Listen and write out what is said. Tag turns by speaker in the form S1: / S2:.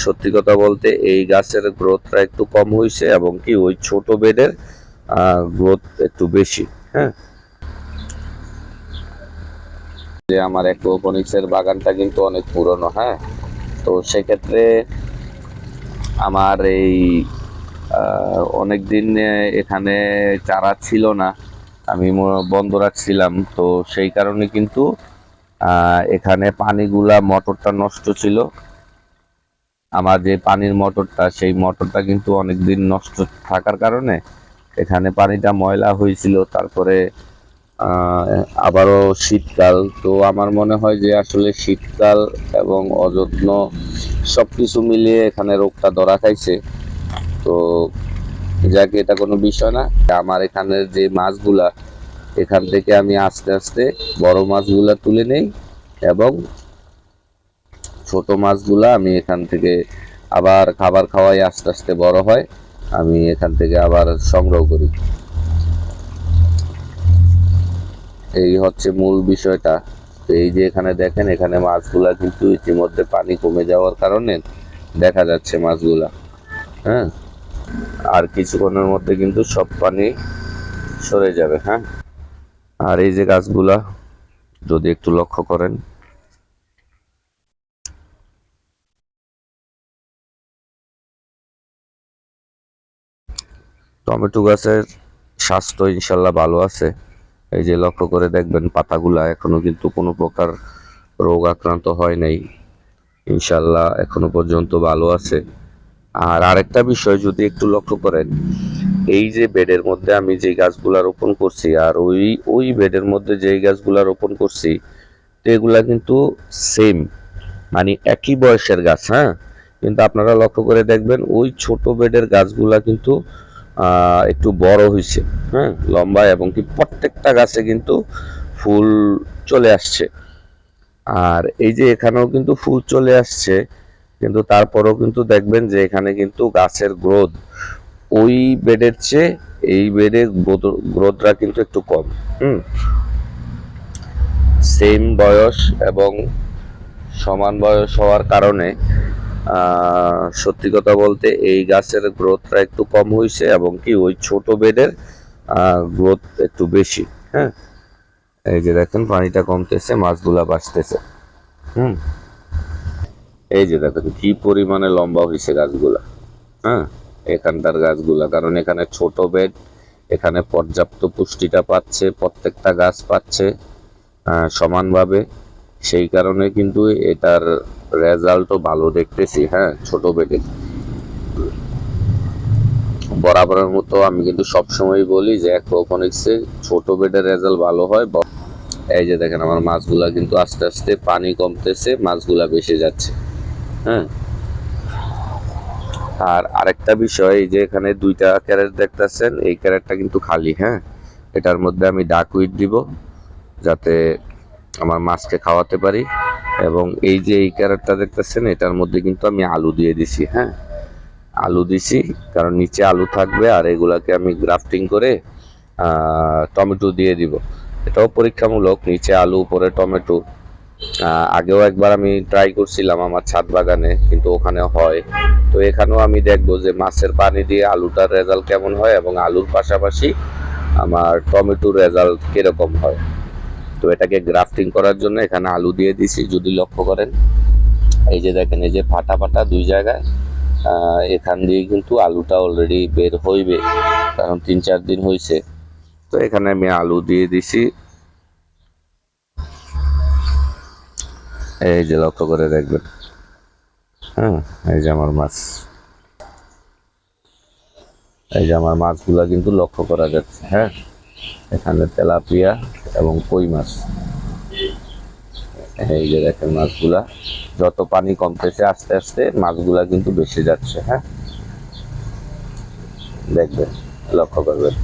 S1: সত্যি কথা বলতে এই গাছের গ্রোথটা একটু কম হয়েছে এবং কি ওই ছোট বেডের গ্রোথ একটু বেশি হ্যাঁ। যে আমার অ্যাকোপনিক্সের বাগানটা কিন্তু অনেক পুরনো হ্যাঁ। তো সেক্ষেত্রে আমার এই অনেক দিন এখানে চারা ছিল না, আমি বন্ধ রাখছিলাম। তো সেই কারণে কিন্তু এখানে পানিগুলা মোটরটা নষ্ট ছিল। আমার যে পানির মোটরটা, সেই মোটরটা কিন্তু অনেক দিন নষ্ট থাকার কারণে এখানে পানিটা ময়লা হয়েছিল। তারপরে আবারও শীতকাল। তো আমার মনে হয় যে আসলে শীতকাল এবং অযত্ন সব কিছু মিলিয়ে এখানে রোগটা ধরা খাইছে। তো যাকে এটা কোনো বিষয় না? আমার এখানের যে মাছগুলা, এখান থেকে আমি আস্তে আস্তে বড় মাছগুলা তুলে নেই এবং ছোট মাছগুলা আমি এখান থেকে আবার খাবার খাওয়াই আস্তে আস্তে বড় হয়, আমি এখান থেকে আবার সংগ্রহ করি। এই হচ্ছে মূল বিষয়টা। তো এই যে এখানে দেখেন, এখানে মাছগুলা কিন্তু ইতিমধ্যে পানি কমে যাওয়ার কারণে দেখা যাচ্ছে মাছগুলা হ্যাঁ? আর কিছুক্ষণের মধ্যে কিন্তু সব পানি সরে যাবে হ্যাঁ? আর এই যে গাছগুলা, যদি একটু লক্ষ্য করেন টমেটো গাছের স্বাস্থ্য ইনশাল্লাহ ভালো আছে। এই যে লক্ষ্য করে দেখবেন পাতাগুলা এখনও কিন্তু কোনো প্রকার রোগ আক্রান্ত হয় নাই। ইনশাল্লাহ এখনও পর্যন্ত ভালো আছে। আর আরেকটা বিষয় যদি একটু লক্ষ্য করেন, এই যে বেডের মধ্যে আমি যে গাছগুলা রোপণ করছি আর ওই ওই বেডের মধ্যে যেই গাছগুলা রোপণ করছি, তো এগুলা কিন্তু সেম মানে একই বয়সের গাছ হ্যাঁ? কিন্তু আপনারা লক্ষ্য করে দেখবেন ওই ছোট বেডের গাছগুলা কিন্তু একটু বড় হয়েছে হ্যাঁ? লম্বা এবং কি প্রত্যেকটা গাছে কিন্তু ফুল চলে আসছে। আর এই যে এখানেও কিন্তু ফুল চলে আসছে, কিন্তু তারপরেও কিন্তু দেখবেন যে এখানে কিন্তু গাছের গ্রোথ ওই বেডের চেয়ে এই বেডের গ্রোথটা কিন্তু একটু কম, হুম? সেম বয়স এবং সমান বয়স হওয়ার কারণে সত্যি কথা বলতে এই গাছের গ্রোথটা একটু কম হয়েছে এবং কি ওই ছোট বেডের গ্রোথ একটু বেশি হ্যাঁ? এই যে দেখেন, পানিটা কমতেছে, মাছগুলা বাঁচতেছে, হুম? এই যে দেখেন, কি পরিমাণে লম্বা হয়েছে গাছগুলা হ্যাঁ? এখানকার গাছগুলা, কারণ এখানে ছোট বেড, এখানে পর্যাপ্ত পুষ্টিটা পাচ্ছে, প্রত্যেকটা গাছ পাচ্ছে সমানভাবে। সেই কারণে কিন্তু এটার রেজাল্টও ভালো দেখতেছি হ্যাঁ ছোট বেডে বরাবরের মতো আমি কিন্তু সবসময় বলি যে অ্যাকোপনিক্সে ছোট বেডের রেজাল্ট ভালো হয় এই যে দেখেন আমার মাছগুলা কিন্তু আস্তে আস্তে পানি কমতেছে, মাছগুলা বেশি যাচ্ছে হ্যাঁ। আর আরেকটা বিষয়, এই যে এখানে দুইটা ক্যারেট দেখতেছেন, এই ক্যারেটটা কিন্তু খালি হ্যাঁ। এটার মধ্যে আমি ডাকউইট দিব, যাতে আমার মাছকে খাওয়াতে পারি। এবং এই যে এই ক্যারেটটা দেখতেছেন, এটার মধ্যে কিন্তু আমি আলু দিয়ে দিছি হ্যাঁ? আলু দিছি, কারণ নিচে আলু থাকবে আর এগুলাকে আমি গ্রাফটিং করে টমেটো দিয়ে দিব। এটাও পরীক্ষামূলক, নিচে আলু, উপরে টমেটো। আগেও একবার আমি ট্রাই করছিলাম আমার ছাদ বাগানে, কিন্তু ওখানে হয়। তো এখানেও আমি দেখব যে মাছের পানি দিয়ে আলুটার রেজাল্ট কেমন হয় এবং আলুর পাশাপাশি আমার টমেটোর রেজাল্ট কীরকম হয়। তো এটাকে গ্রাফটিং করার জন্য এখানে আলু দিয়ে দিছি, যদি লক্ষ্য করেন। এই যে দেখেন, এই যে ফাটা ফাটা দুই জায়গায়। এখান দিয়ে কিন্তু আলুটা অলরেডি বের হইবে, কারণ তিন চার দিন হয়েছে তো এখানে আমি আলু দিয়ে দিছি। এই যে লক্ষ্য করে দেখবেন। হ্যাঁ এই যে আমার মাছ। এই যে আমার মাছগুলা কিন্তু লক্ষ্য করা যাচ্ছে হ্যাঁ। এখানে তেলাপিয়া এবং কই মাছ? এই যে দেখেন মাছগুলা, যত পানি কমতেছে আস্তে আস্তে মাছগুলা কিন্তু বেশি যাচ্ছে হ্যাঁ? দেখবেন, লক্ষ্য করবেন।